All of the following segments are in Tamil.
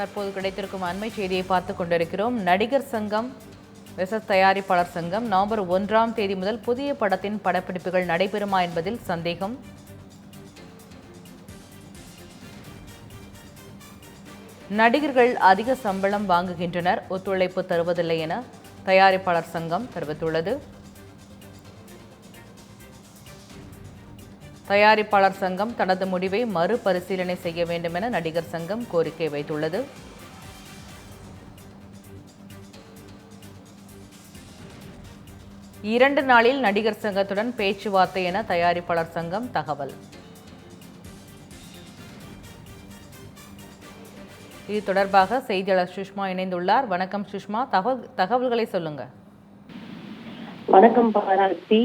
தற்போது கிடைத்திருக்கும் அண்மை செய்தியை பார்த்து கொண்டிருக்கிறோம். நடிகர் சங்கம் விசஸ் தயாரிப்பாளர் சங்கம் நவம்பர் ஒன்றாம் தேதி முதல் புதிய படத்தின் படப்பிடிப்புகள் நடைபெறுமா என்பதில் சந்தேகம். நடிகர்கள் அதிக சம்பளம் வாங்குகின்றனர். ஒத்துழைப்பு தருவதில்லை என தயாரிப்பாளர் சங்கம் தெரிவித்துள்ளது. தயாரிப்பாளர் சங்கம் தனது முடிவை மறுபரிசீலனை செய்ய வேண்டும் என நடிகர் சங்கம் கோரிக்கை வைத்துள்ளது. இரண்டு நாளில் நடிகர் சங்கத்துடன் பேச்சுவார்த்தை என தயாரிப்பாளர் சங்கம் தகவல். இது தொடர்பாக செய்தியாளர் சுஷ்மா இணைந்துள்ளார். வணக்கம் சுஷ்மா. தகவல் தகவல்களை சொல்லுங்க. வணக்கம் பாராட்டி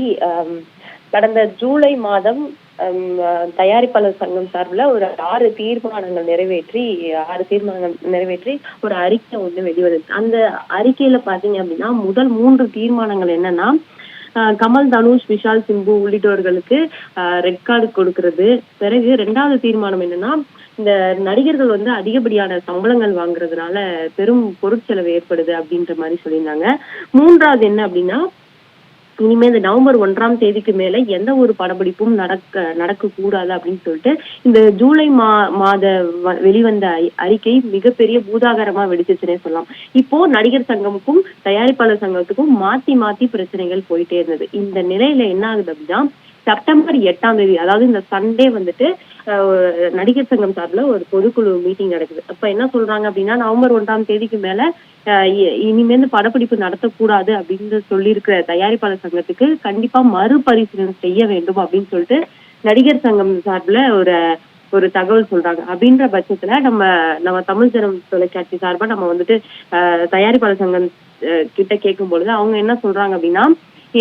கடந்த ஜூலை மாதம் தயாரிப்பாளர் சங்கம் சார்பில் ஒரு ஆறு தீர்மானங்கள் நிறைவேற்றி ஆறு தீர்மானங்கள் நிறைவேற்றி ஒரு அறிக்கை ஒன்று வெளிவருது அந்த அறிக்கையில பாத்தீங்க அப்படின்னா முதல் மூன்று தீர்மானங்கள் என்னன்னா ஆஹ், கமல் தனுஷ் விஷால் சிம்பு உள்ளிட்டவர்களுக்கு ரெட் கார்டு கொடுக்கறது. பிறகு ரெண்டாவது தீர்மானம் என்னன்னா இந்த நடிகர்கள் வந்து அதிகப்படியான சம்பளங்கள் வாங்குறதுனால பெரும் பொருட்செலவு ஏற்படுது அப்படின்ற மாதிரி சொல்லியிருந்தாங்க. மூன்றாவது என்ன அப்படின்னா இனிமே இந்த நவம்பர் ஒன்றாம் தேதிக்கு மேல எந்த ஒரு படப்பிடிப்பும் நடக்க நடக்க கூடாது அப்படின்னு சொல்லிட்டு இந்த ஜூலை மா மாத வெளிவந்த அறிக்கை மிகப்பெரிய பூதாகரமா வெடிச்சிச்சுன்னே சொல்லலாம். இப்போ நடிகர் சங்கமுக்கும் தயாரிப்பாளர் சங்கத்துக்கும் மாத்தி மாத்தி பிரச்சனைகள் போயிட்டே இருந்தது. இந்த நிலையில என்ன ஆகுது அப்படின்னா செப்டம்பர் எட்டாம் தேதி அதாவது இந்த சண்டே வந்துட்டு நடிகர் சங்கம் சார்பில் ஒரு பொதுக்குழு மீட்டிங் நடக்குது. அப்ப என்ன சொல்றாங்க அப்படின்னா நவம்பர் ஒன்றாம் தேதிக்கு மேல அஹ், இ- இனிமேல் படப்பிடிப்பு நடத்தக்கூடாது அப்படின்னு சொல்லியிருக்கிற தயாரிப்பாளர் சங்கத்துக்கு கண்டிப்பா மறுபரிசீலனை செய்ய வேண்டும் அப்படின்னு சொல்லிட்டு நடிகர் சங்கம் சார்பில் ஒரு ஒரு தகவல் சொல்றாங்க. அப்படின்ற பட்சத்துல நம்ம நம்ம தமிழ் ஜனம் தொலைக்காட்சி சார்பா நம்ம வந்துட்டு தயாரிப்பாளர் சங்கம் அஹ், கிட்ட கேட்கும் பொழுது அவங்க என்ன சொல்றாங்க அப்படின்னா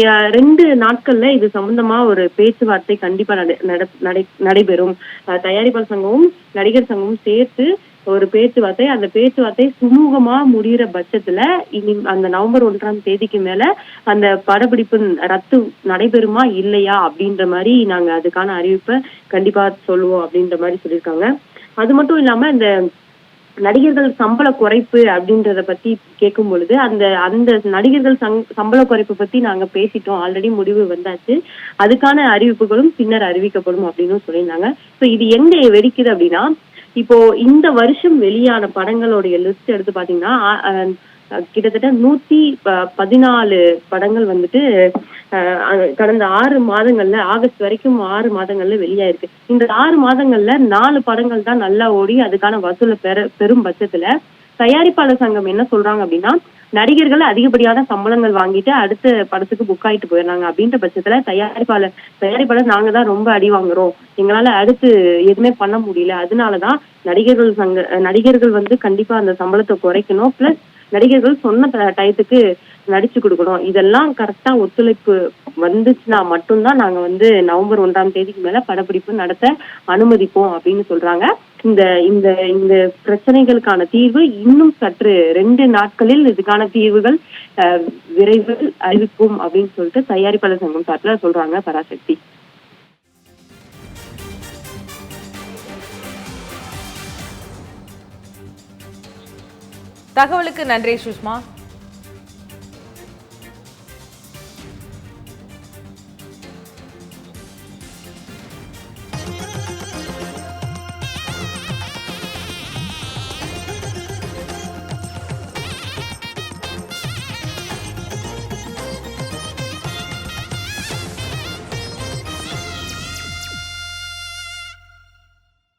ரெண்டு நாட்கள்ல இது சம்பந்தமா ஒரு பேச்சுவார்த்தை கண்டிப்பா நடை- நடைபெறும். தயாரிப்பாளர் சங்கமும் நடிகர் சங்கமும் சேர்த்து ஒரு பேச்சுவார்த்தை. அந்த பேச்சுவார்த்தை சுமூகமா முடியிற பட்சத்துல இனி அந்த நவம்பர் ஒன்றாம் தேதிக்கு மேல அந்த படப்பிடிப்பு ரத்து நடைபெறுமா இல்லையா அப்படின்ற மாதிரி நாங்க அதுக்கான அறிவிப்பை கண்டிப்பா சொல்லுவோம் அப்படின்ற மாதிரி சொல்லியிருக்காங்க. அது மட்டும் இல்லாம இந்த நடிகர்கள் சம்பள குறைப்பு அப்படின்றத பத்தி கேட்கும் பொழுது அந்த அந்த நடிகர்கள் சங் சம்பள குறைப்பு பத்தி நாங்க பேசிட்டோம். ஆல்ரெடி முடிவு வந்தாச்சு. அதுக்கான அறிவிப்புகளும் பின்னர் அறிவிக்கப்படும் அப்படின்னு சொல்லியிருந்தாங்க. ஸோ இது எங்க வெடிக்குது அப்படின்னா இப்போ இந்த வருஷம் வெளியான படங்களுடைய லிஸ்ட் எடுத்து பாத்தீங்கன்னா அஹ் கிட்டத்தட்ட நூத்தி பதினாலு படங்கள் வந்துட்டு கடந்த ஆறு மாதங்கள்ல ஆகஸ்ட் வரைக்கும் ஆறு மாதங்கள்ல வெளியாயிருக்கு. இந்த ஆறு மாதங்கள்ல நாலு படங்கள் தான் நல்லா ஓடி அதுக்கான வசூலை பெற பெரும் பட்சத்துல தயாரிப்பாளர் சங்கம் என்ன சொல்றாங்க அப்படின்னா நடிகர்கள் அதிகப்படியான சம்பளங்கள் வாங்கிட்டு அடுத்த படத்துக்கு புக் ஆயிட்டு போயிடுறாங்க. அப்படின்ற பட்சத்துல தயாரிப்பாளர் தயாரிப்பாளர் நாங்க தான் ரொம்ப அடி வாங்குறோம். எங்களால அடுத்து எதுவுமே பண்ண முடியல. அதனாலதான் நடிகர்கள் சங்க நடிகர்கள் வந்து கண்டிப்பா அந்த சம்பளத்தை குறைக்கணும். பிளஸ் நடிகர்கள் சொன்ன டயத்துக்கு நடிச்சு கொடுக்கணும். இதெல்லாம் கரெக்டா ஒத்துழைப்பு வந்துச்சுன்னா மட்டும்தான் நாங்க வந்து நவம்பர் ஒன்றாம் தேதிக்கு மேல படப்பிடிப்பு நடத்த அனுமதிப்போம் அப்படின்னு சொல்றாங்க. இந்த இந்த இந்த பிரச்சனைகளுக்கான தீர்வு இன்னும் சற்று ரெண்டு நாட்களில் இதுக்கான தீர்வுகள் விரைவில் அறிவிக்கும் அப்படின்னு சொல்லிட்டு தயாரிப்பாளர் சங்கம் சார்பில் சொல்றாங்க பராசக்தி. தகவலுக்கு நன்றி சுஷ்மா.